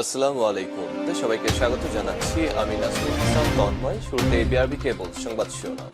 আসসালামু আলাইকুম। সবাইকে স্বাগত জানাচ্ছি। আমি হাসান তন্ময়। শুরুতে বিআরবি কেবল সংবাদ শিরোনাম।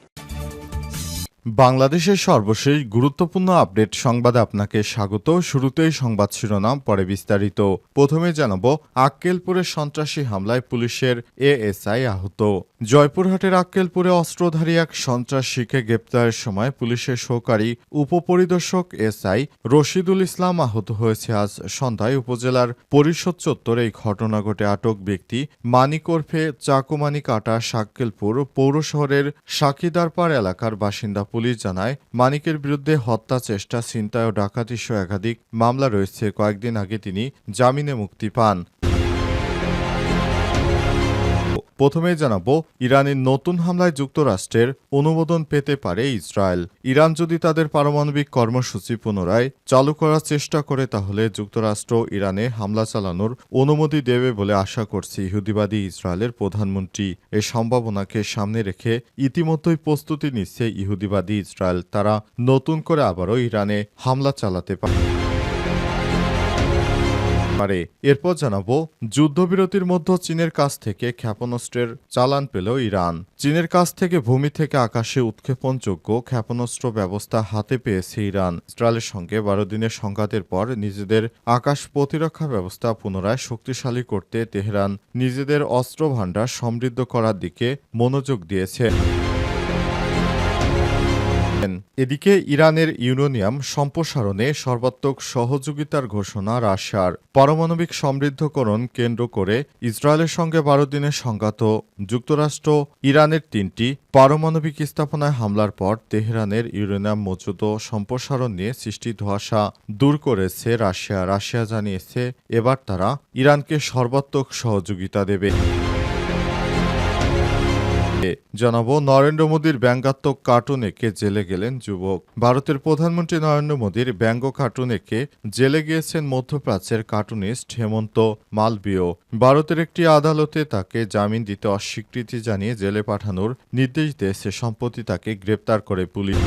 বাংলাদেশের সর্বশেষ গুরুত্বপূর্ণ আপডেট সংবাদে আপনাকে স্বাগত। শুরুতেই সংবাদ শিরোনাম, পরে বিস্তারিত। প্রথমে জানাব আক্কেলপুরের সন্ত্রাসী হামলায় পুলিশের এএসআই আহত। জয়পুরহাটের আক্কেলপুরে অস্ত্রধারী এক সন্ত্রাসীকে গ্রেপ্তারের সময় পুলিশের সহকারী উপপরিদর্শক এসআই রশিদুল ইসলাম আহত হয়েছে আজ সন্ধ্যায় উপজেলার পরিষদ চত্বরে। এই ঘটনা ঘটে আটক ব্যক্তি মানিক চাকুমানি কাটা সাক্কেলপুর পৌর শহরের সাকিদারপাড় এলাকার বাসিন্দা পুলিশ জানায়, মানিকের বিরুদ্ধে হত্যা চেষ্টা, ছিনতাই ও ডাকাতি সহ একাধিক মামলা রয়েছে। কয়েকদিন আগে তিনি জামিনে মুক্তি পান। প্রথমেই জানাব, ইরানের নতুন হামলায় যুক্তরাষ্ট্রের অনুমোদন পেতে পারে ইসরায়েল। ইরান যদি তাদের পারমাণবিক কর্মসূচি পুনরায় চালু করার চেষ্টা করে, তাহলে যুক্তরাষ্ট্র ইরানে হামলা চালানোর অনুমতি দেবে বলে আশা করছে ইহুদিবাদী ইসরায়েলের প্রধানমন্ত্রী। এ সম্ভাবনাকে সামনে রেখে ইতিমধ্যেই প্রস্তুতি নিচ্ছে ইহুদিবাদী ইসরায়েল। তারা নতুন করে আবারও ইরানে হামলা চালাতে পারে। পারে। এরপর জানাব, যুদ্ধবিরতির মধ্যে চীনের কাছ থেকে ক্ষেপণাস্ত্রের চালান পেল ইরান। চীনের কাছ থেকে ভূমি থেকে আকাশে উৎক্ষেপণযোগ্য ক্ষেপণাস্ত্র ব্যবস্থা হাতে পেয়েছে ইরান। ইসরায়েলের সঙ্গে বারো দিনের সংঘাতের পর নিজেদের আকাশ প্রতিরক্ষা ব্যবস্থা পুনরায় শক্তিশালী করতে তেহরান নিজেদের অস্ত্র ভাণ্ডার সমৃদ্ধ করার দিকে মনোযোগ দিয়েছে। এদিকে ইরানের ইউরেনিয়াম সম্প্রসারণে সর্বাত্মক সহযোগিতার ঘোষণা রাশিয়ার। পারমাণবিক সমৃদ্ধকরণ কেন্দ্র করে ইসরায়েলের সঙ্গে বারো দিনের সংঘাত যুক্তরাষ্ট্র ইরানের তিনটি পারমাণবিক স্থাপনায় হামলার পর তেহরানের ইউরেনিয়াম মজুদ ও সম্প্রসারণ নিয়ে সৃষ্টি ধোঁয়াশা দূর করেছে রাশিয়া। রাশিয়া জানিয়েছে, এবার তারা ইরানকে সর্বাত্মক সহযোগিতা দেবে। জানাব নরেন্দ্র মোদীর ব্যঙ্গাত্মক কার্টুন এঁকে জেলে গেলেন যুবক? ভারতের প্রধানমন্ত্রী নরেন্দ্র মোদীর ব্যঙ্গ কার্টুন এঁকে জেলে গিয়েছেন মধ্যপ্রাচ্যের কার্টুনিস্ট হেমন্ত মালবীয় ভারতের একটি আদালতে তাকে জামিন দিতে অস্বীকৃতি জানিয়ে জেলে পাঠানোর নির্দেশ দিয়েছে সম্প্রতি তাকে গ্রেপ্তার করে পুলিশ।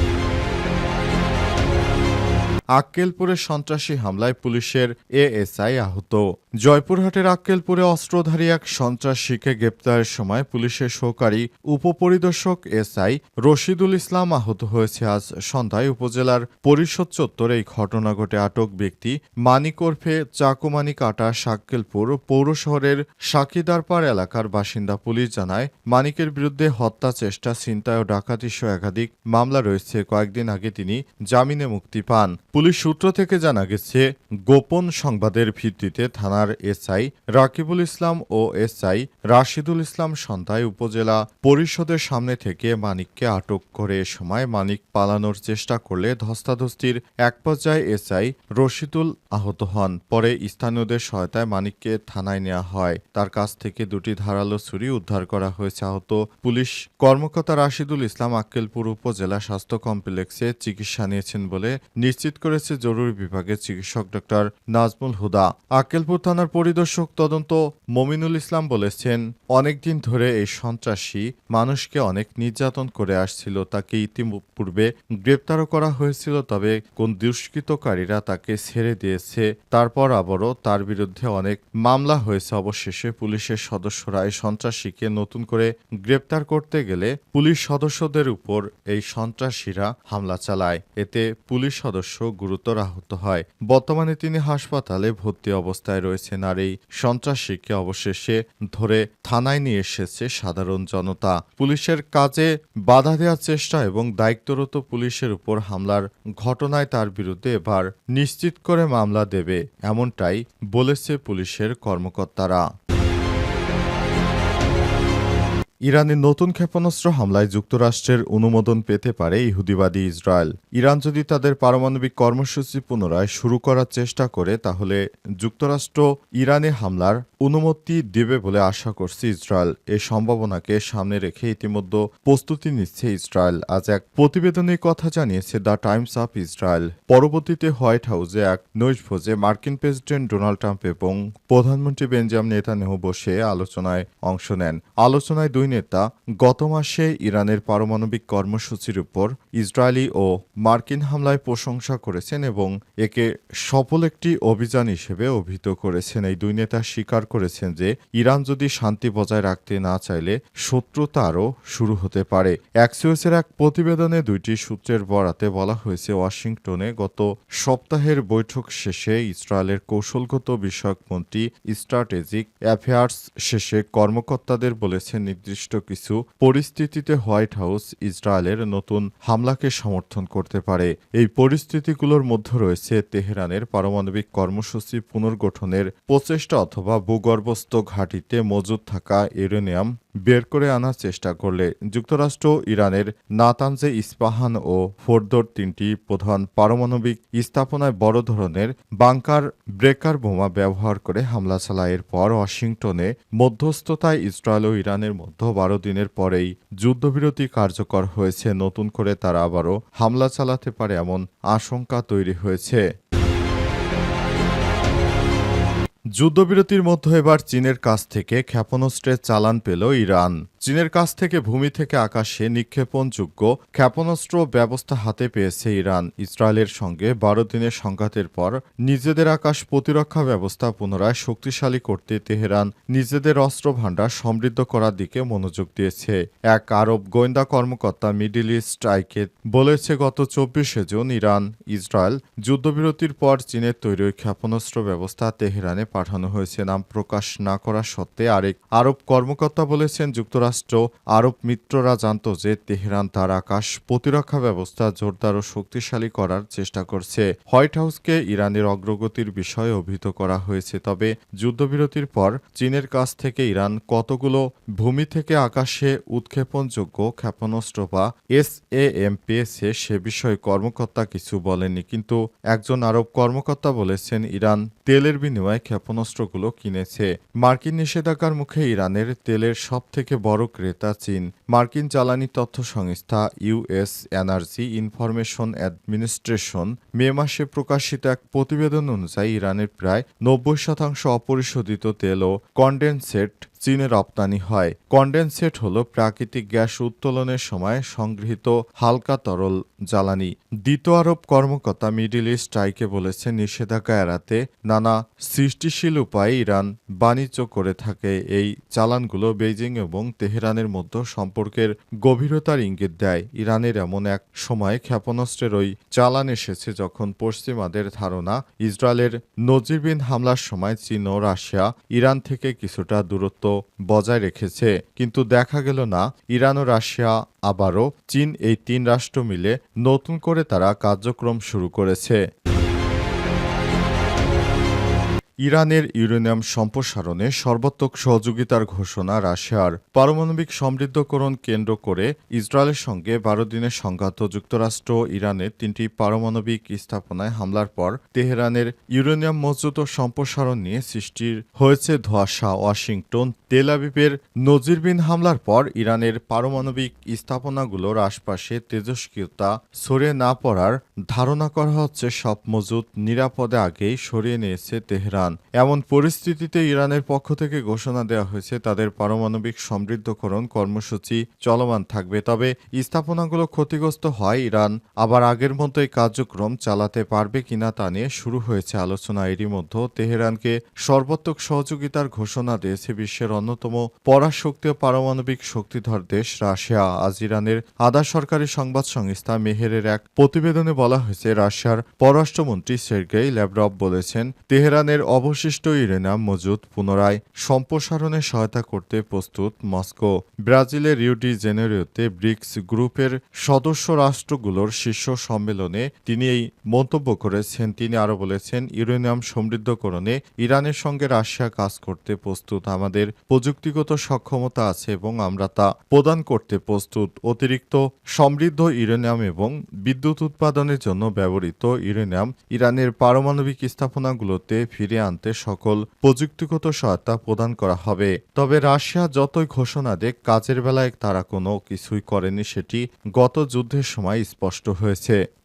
আক্কেলপুরে সন্ত্রাসী হামলায় পুলিশের এএসআই আহত। জয়পুরহাটের আক্কেলপুরে অস্ত্রধারী এক সন্ত্রাসীকে গ্রেপ্তারের সময় পুলিশের সহকারী উপপরিদর্শক এসআই রশিদুল ইসলাম আহত হয়েছে। আজ সন্ধ্যায় উপজেলার পরিষদ চত্বরে এই ঘটনা ঘটে। আটক ব্যক্তি মানিক চাকুমানি কাটা সাক্কেলপুর পৌর শহরের সাকিদারপাড় এলাকার বাসিন্দা। পুলিশ জানায়, মানিকের বিরুদ্ধে হত্যা চেষ্টা, ছিনতাই ও ডাকাতি সহ একাধিক মামলা রয়েছে। কয়েকদিন আগে তিনি জামিনে মুক্তি পান। পুলিশ সূত্র থেকে জানা গেছে, গোপন সংবাদের ভিত্তিতে থানার এসআই রাকিবুল ইসলাম ও এসআই রাশিদুল ইসলাম সন্ধ্যায় উপজেলা পরিষদের সামনে থেকে মানিককে আটক করে এ সময় মানিক পালানোর চেষ্টা করলে ধস্তাধস্তির এক পর্যায়ে এসআই রশিদুল আহত হন। পরে স্থানীয়দের সহায়তায় মানিককে থানায় নেওয়া হয়। তার কাছ থেকে দুটি ধারালো ছুরি উদ্ধার করা হয়েছে। আহত পুলিশ কর্মকর্তা রাশিদুল ইসলাম আক্কেলপুর উপজেলা স্বাস্থ্য কমপ্লেক্সে চিকিৎসা নিয়েছেন বলে নিশ্চিত করেছে জরুরি বিভাগের চিকিৎসক ডক্টর নাজমুল হুদা। আক্কেলপুর থানার পরিদর্শক তদন্ত মমিনুল ইসলাম বলেছেন, অনেকদিন ধরে এই সন্ত্রাসী মানুষকে অনেক নির্যাতন করে আসছিল, তাকে ইতিপূর্বে গ্রেপ্তারও করা হয়েছিল, তবে কোন দুষ্কৃতকারীরা তাকে ছেড়ে দিয়েছে, তারপর আবারও তার বিরুদ্ধে অনেক মামলা হয়েছে। অবশেষে পুলিশের সদস্যরা এই সন্ত্রাসীকে নতুন করে গ্রেপ্তার করতে গেলে পুলিশ সদস্যদের উপর এই সন্ত্রাসীরা হামলা চালায়। এতে পুলিশ সদস্য গুরুতর আহত হয়। বর্তমানে তিনি হাসপাতালে ভর্তি অবস্থায় রয়েছেন আর এই সন্ত্রাসীকে অবশেষে ধরে থানায় নিয়ে এসেছে সাধারণ জনতা। পুলিশের কাজে বাধা দেওয়ার চেষ্টা এবং দায়িত্বরত পুলিশের উপর হামলার ঘটনায় তার বিরুদ্ধে এবার নিশ্চিত করে মামলা দেবে, এমনটাই বলেছে পুলিশের কর্মকর্তারা। ইরানের নতুন ক্ষেপণাস্ত্র হামলায় যুক্তরাষ্ট্রের অনুমোদন পেতে পারে ইহুদিবাদী ইসরায়েল। ইরান যদি তাদের পারমাণবিক কর্মসূচি পুনরায় শুরু করার চেষ্টা করে, তাহলে যুক্তরাষ্ট্র ইরানে হামলার অনুমতি দেবে বলে আশা করছে ইসরায়েল। এই সম্ভাবনাকে সামনে রেখে ইতিমধ্যে প্রস্তুতি নিচ্ছে ইসরায়েল। আজ এক প্রতিবেদনে কথা জানিয়েছে দ্য টাইমস অফ ইসরায়েল। পরবর্তীতে হোয়াইট হাউসে এক নৈশভোজে মার্কিন প্রেসিডেন্ট ডোনাল্ড ট্রাম্প এবং প্রধানমন্ত্রী বেঞ্জাম নেতানেহু বসে আলোচনায় অংশ নেন। আলোচনায় দুই নেতা গত মাসে ইরানের পারমাণবিক কর্মসূচির উপর ইসরায়েলি ও মার্কিন হামলায় প্রশংসা করেছেন এবং একে সফল একটি অভিযান হিসেবে অভিহিত করেছেন। এই দুই নেতা স্বীকার করেছেন যে, ইরান যদি শান্তি বজায় রাখতে না চাইলে শত্রুতা আরও শুরু হতে পারে। অ্যাক্সিওসের এক প্রতিবেদনে দুইটি সূত্রের বরাতে বলা হয়েছে, ওয়াশিংটনে গত সপ্তাহের বৈঠক শেষে ইসরায়েলের কৌশলগত বিষয়ক মন্ত্রী স্ট্র্যাটেজিক অ্যাফেয়ার্স শেষে কর্মকর্তাদের বলেছেন, নির্দিষ্ট কিছু পরিস্থিতিতে হোয়াইট হাউস ইসরায়েলের নতুন হামলাকে সমর্থন করতে পারে। এই পরিস্থিতিগুলোর মধ্যে রয়েছে তেহরানের পারমাণবিক কর্মসূচি পুনর্গঠনের প্রচেষ্টা অথবা ভূগর্ভস্থ ঘাঁটিতে মজুদ থাকা ইউরেনিয়াম বের করে আনার চেষ্টা করলে যুক্তরাষ্ট্র, ইরানের নাতানজে ইস্পাহান ও ফোর্দোর তিনটি প্রধান পারমাণবিক স্থাপনায় বড় ধরনের বাংকার ব্রেকার বোমা ব্যবহার করে হামলা চালায়। এরপর ওয়াশিংটনে মধ্যস্থতায় ইসরায়েল ও ইরানের মধ্যে বারো দিনের পরেই যুদ্ধবিরতি কার্যকর হয়েছে। নতুন করে তারা আবারও হামলা চালাতে পারে এমন আশঙ্কা তৈরি হয়েছে। যুদ্ধবিরতির মধ্যে এবার চীনের কাছ থেকে ক্ষেপণাস্ত্রের চালান পেল ইরান। চীনের কাছ থেকে ভূমি থেকে আকাশে নিক্ষেপণযোগ্য ক্ষেপণাস্ত্র ব্যবস্থা হাতে পেয়েছে ইরান। ইসরায়েলের সঙ্গে বারো দিনের সংঘাতের পর নিজেদের আকাশ প্রতিরক্ষা ব্যবস্থা পুনরায় শক্তিশালী করতে তেহরান নিজেদের অস্ত্র ভাণ্ডার সমৃদ্ধ করার দিকে মনোযোগ দিয়েছে। এক আরব গোয়েন্দা কর্মকর্তা মিডিল ইস্ট আইকে বলেছে, গত চব্বিশে জুন ইরান, ইসরায়েল যুদ্ধবিরতির পর চীনের তৈরি ক্ষেপণাস্ত্র ব্যবস্থা তেহরানে পাঠানো হয়েছে। নাম প্রকাশ না করা সত্ত্বে আরেক আরব কর্মকর্তা বলেছেন, যুক্তরাষ্ট্র আরব মিত্ররা জানত যে তেহরান তার আকাশ প্রতিরক্ষা ব্যবস্থা জোরদার ও শক্তিশালী করার চেষ্টা করছে। হোয়াইট হাউসকে ইরানের অগ্রগতির বিষয়ে অভিহিত করা হয়েছে, তবে যুদ্ধবিরতির পর চীনের কাছ থেকে ইরান কতগুলো ভূমি থেকে আকাশে উৎক্ষেপণযোগ্য ক্ষেপণাস্ত্র বা এস এ এম পেয়েছে সে বিষয়ে কর্মকর্তা কিছু বলেনি কিন্তু একজন আরব কর্মকর্তা বলেছেন ইরান তেলের বিনিময়ে ক্ষেপণাস্ত্রগুলো কিনেছে। মার্কিন নিষেধাজ্ঞার মুখে ইরানের তেলের সব থেকে বড় ক্রেতা চীন। মার্কিন জ্বালানি তথ্য সংস্থা ইউএস এনার্জি ইনফরমেশন অ্যাডমিনিস্ট্রেশন মে মাসে প্রকাশিত এক প্রতিবেদন অনুযায়ী ইরানের প্রায় নব্বই শতাংশ অপরিশোধিত তেল ও কন্ডেনসেট চীনে রপ্তানি হয়। কন্ডেনসেট হল প্রাকৃতিক গ্যাস উত্তোলনের সময় সংগৃহীত হালকা তরল জ্বালানি। দ্বিতীয় আরব কর্মকর্তা মিডিল ইস্ট ট্রাইকে বলেছেন, নিষেধাজ্ঞা এড়াতে নানা সৃষ্টিশীল উপায়ে ইরান বাণিজ্য করে থাকে। এই চালানগুলো বেইজিং এবং তেহরানের মধ্যে সম্পর্কের গভীরতার ইঙ্গিত দেয়। ইরানের এমন এক সময় ক্ষেপণাস্ত্রের ওই চালান এসেছে যখন পশ্চিমাদের ধারণা ইসরায়েলের নজিরবিন হামলার সময় চীন ও রাশিয়া ইরান থেকে কিছুটা দূরত্ব বজায় রেখেছে। কিন্তু দেখা গেল না, ইরান ও রাশিয়া, আবারও চীন এই তিন রাষ্ট্র মিলে নতুন করে তারা কার্যক্রম শুরু করেছে। ইরানের ইউরেনিয়াম সম্প্রসারণে সর্বাত্মক সহযোগিতার ঘোষণা রাশিয়ার পারমাণবিক সমৃদ্ধকরণ কেন্দ্র করে ইসরায়েলের সঙ্গে বারো দিনের সংঘাত যুক্তরাষ্ট্র ইরানের তিনটি পারমাণবিক স্থাপনায় হামলার পর তেহরানের ইউরেনিয়াম মজুত সম্প্রসারণ নিয়ে সৃষ্টির হয়েছে ধোয়াশা, ওয়াশিংটন, তেল আবিবের নজিরবিন হামলার পর ইরানের পারমাণবিক স্থাপনাগুলোর আশপাশে তেজস্ক্রিয়তা সরে না পড়ার ধারণা করা হচ্ছে। সব মজুত নিরাপদে আগেই সরিয়ে নিয়েছে তেহরান। এমন পরিস্থিতিতে ইরানের পক্ষ থেকে ঘোষণা দেওয়া হয়েছে, তাদের পারমাণবিক সমৃদ্ধকরণ কর্মসূচি চলমান থাকবে। তবে স্থাপনাগুলো ক্ষতিগ্রস্ত হয় ইরান, আবার আগের মতোই কার্যক্রম চালাতে পারবে কিনা তা নিয়ে শুরু হয়েছে আলোচনা। এরই মধ্যে তেহরানকে সর্বাত্মক সহযোগিতার ঘোষণা দিয়েছে বিশ্বের অন্যতম পরাশক্তি ও পারমাণবিক শক্তিধর দেশ রাশিয়া। আজ ইরানের আধা সরকারি সংবাদ সংস্থা মেহেরের এক প্রতিবেদনে বলা হয়েছে, রাশিয়ার পররাষ্ট্রমন্ত্রী সের্গেই ল্যাভরভ বলেছেন, তেহরানের অবশিষ্ট ইউরেনিয়াম মজুদ পুনরায় সম্প্রসারণে সহায়তা করতে প্রস্তুত মস্কো। ব্রাজিলের রিউডি জেনেরিওতে ব্রিক্স গ্রুপের সদস্য রাষ্ট্রগুলোর শীর্ষ সম্মেলনে তিনি এই মন্তব্য করেছেন। তিনি আরও বলেছেন, ইউরেনিয়াম সমৃদ্ধকরণে ইরানের সঙ্গে রাশিয়া কাজ করতে প্রস্তুত। আমাদের প্রযুক্তিগত সক্ষমতা আছে এবং আমরা তা প্রদান করতে প্রস্তুত। অতিরিক্ত সমৃদ্ধ ইউরেনিয়াম এবং বিদ্যুৎ উৎপাদনের জন্য ব্যবহৃত ইউরেনিয়াম ইরানের পারমাণবিক স্থাপনাগুলোতে ফিরে আনতে সকল প্রযুক্তিগত সহায়তা প্রদান করা হবে। তবে রাশিয়া যতই ঘোষণা দেখ কাজের বেলায় তারা কোনো কিছুই করেনি, সেটি গত যুদ্ধের সময় স্পষ্ট হয়েছে।